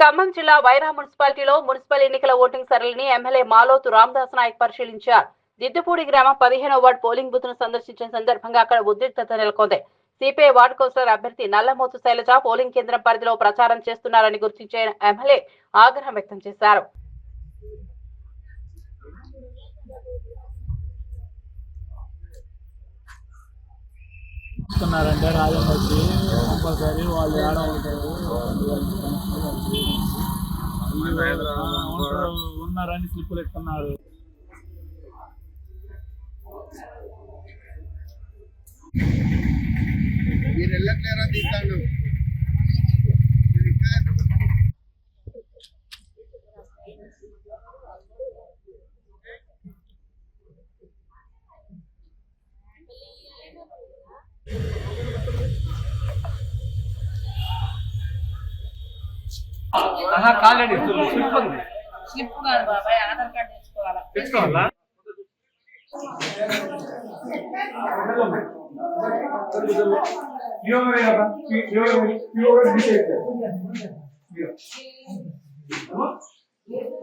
ఖమ్మం జిల్లా వైరా మున్సిపాలిటీలో మున్సిపల్ ఎన్నికల ఓటింగ్ సరళిని ఎమ్మెల్యే మాలోతు రామదాస్ నాయక్ పరిశీలించారు. దిద్దుపూడి గ్రామం పదిహేనో వార్డు పోలింగ్ బూత్ను సందర్శించిన సందర్భంగా అక్కడ ఉద్రిక్తత నెలకొంది. సిపిఐ వార్డు కౌన్సిలర్ అభ్యర్థి నల్లమోతు శైలజ పోలింగ్ కేంద్రం పరిధిలో ప్రచారం చేస్తున్నారని గుర్తించే ఎమ్మెల్యే ఆగ్రహం వ్యక్తం చేశారు. ఇస్తున్నారంటే రాజంలోకి కంపల్సరీ వాళ్ళు ఏడ ఉంటారు? ఉంటారు, ఉన్నారని స్లిప్పులు ఇస్తున్నారు మీరు వెళ్ళట్లేరా తీస్తాడు కాలేండి స్లిప్ ఉంది. స్లిప్ కాదు బాబాయ్ ఆధార్ కార్డు తెచ్చుకోవాలా తెచ్చుకోవాలా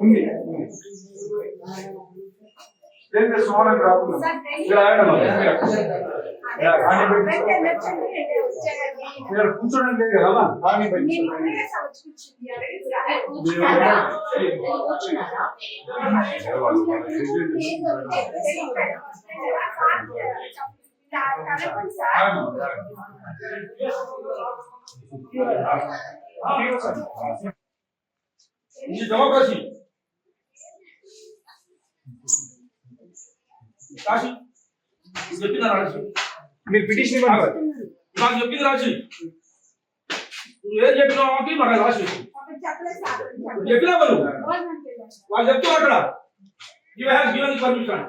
ఉంది రాకుండా మీరు ఆగండి అమ్మా. మీరు కూర్చోడం లేదు కదా అమ్మా? రాని బయటికి. ఆగండి, ఆగండి. ఇది డెమోక్రసీ కాశీ చెప్పిందా రాజు మీరు పిటిషన్ ఇవ్వండి నాకు చెప్పింది రాజు నువ్వు ఏం చెప్పినావు మాకు నాకు రాసి చెప్పినా వాళ్ళు వాళ్ళు చెప్తున్నారు అక్కడ యూ హ్యావ్ గివెన్ పర్మిషన్